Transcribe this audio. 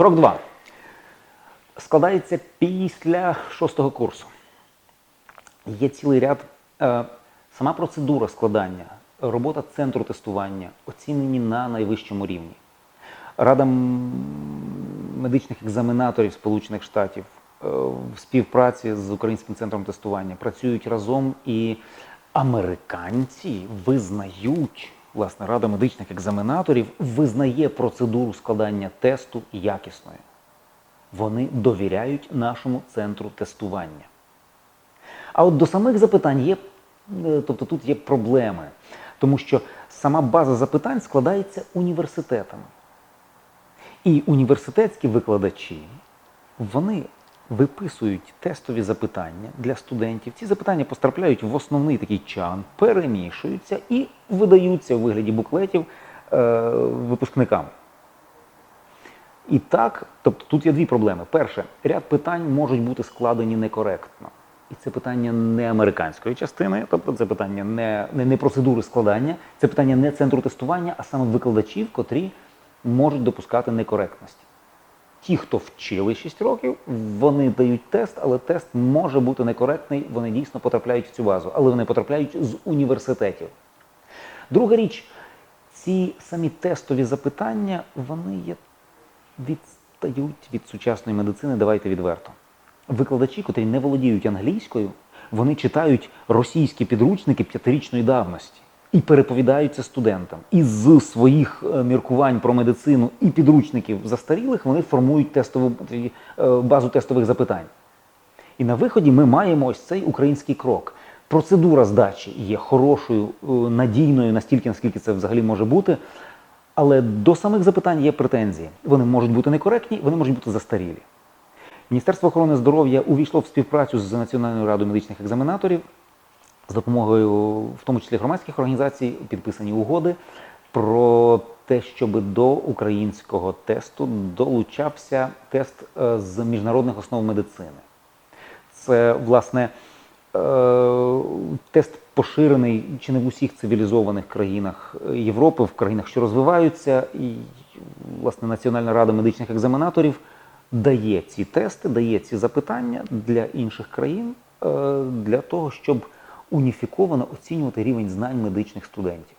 Крок 2. Складається після шостого курсу. Є цілий ряд. Е, сама процедура складання, робота центру тестування оцінені на найвищому рівні. Рада медичних екзаменаторів Сполучених Штатів е, в співпраці з Українським центром тестування працюють разом і американці визнають, власне, Рада медичних екзаменаторів визнає процедуру складання тесту якісною. Вони довіряють нашому центру тестування. А от до самих запитань є, е, тобто тут є проблеми, тому що сама база запитань складається університетами. І університетські викладачі вони виписують тестові запитання для студентів. Ці запитання потрапляють в основний такий чан, перемішуються і видаються у вигляді буклетів е, випускникам. І так, тобто тут є дві проблеми. Перше, ряд питань можуть бути складені некоректно. І це питання не американської частини, тобто це питання не, не, не процедури складання, це питання не центру тестування, а саме викладачів, котрі можуть допускати некоректності. Ті, хто вчили 6 років, вони дають тест, але тест може бути некоректний, вони дійсно потрапляють в цю базу, але вони потрапляють з університетів. Друга річ, ці самі тестові запитання, вони є відстають від сучасної медицини, давайте відверто. Викладачі, котрі не володіють англійською, вони читають російські підручники п'ятирічної давності і переповідають це студентам. І з своїх е, міркувань про медицину і підручників застарілих вони формують тестову е, базу тестових запитань. І на виході ми маємо ось цей український крок. Процедура здачі є хорошою, е, надійною, настільки, наскільки це взагалі може бути. Але до самих запитань є претензії. Вони можуть бути некоректні, вони можуть бути застарілі. Міністерство охорони здоров'я увійшло в співпрацю з Національною радою медичних екзаменаторів з допомогою, в тому числі громадських організацій, підписані угоди про те, щоб до українського тесту долучався тест е, з міжнародних основ медицини. Це, власне, е, тест поширений чи не в усіх цивілізованих країнах Європи, в країнах, що розвиваються, і власне Національна рада медичних екзаменаторів дає ці тести, дає ці запитання для інших країн е, для того, щоб уніфіковано оцінювати рівень знань медичних студентів.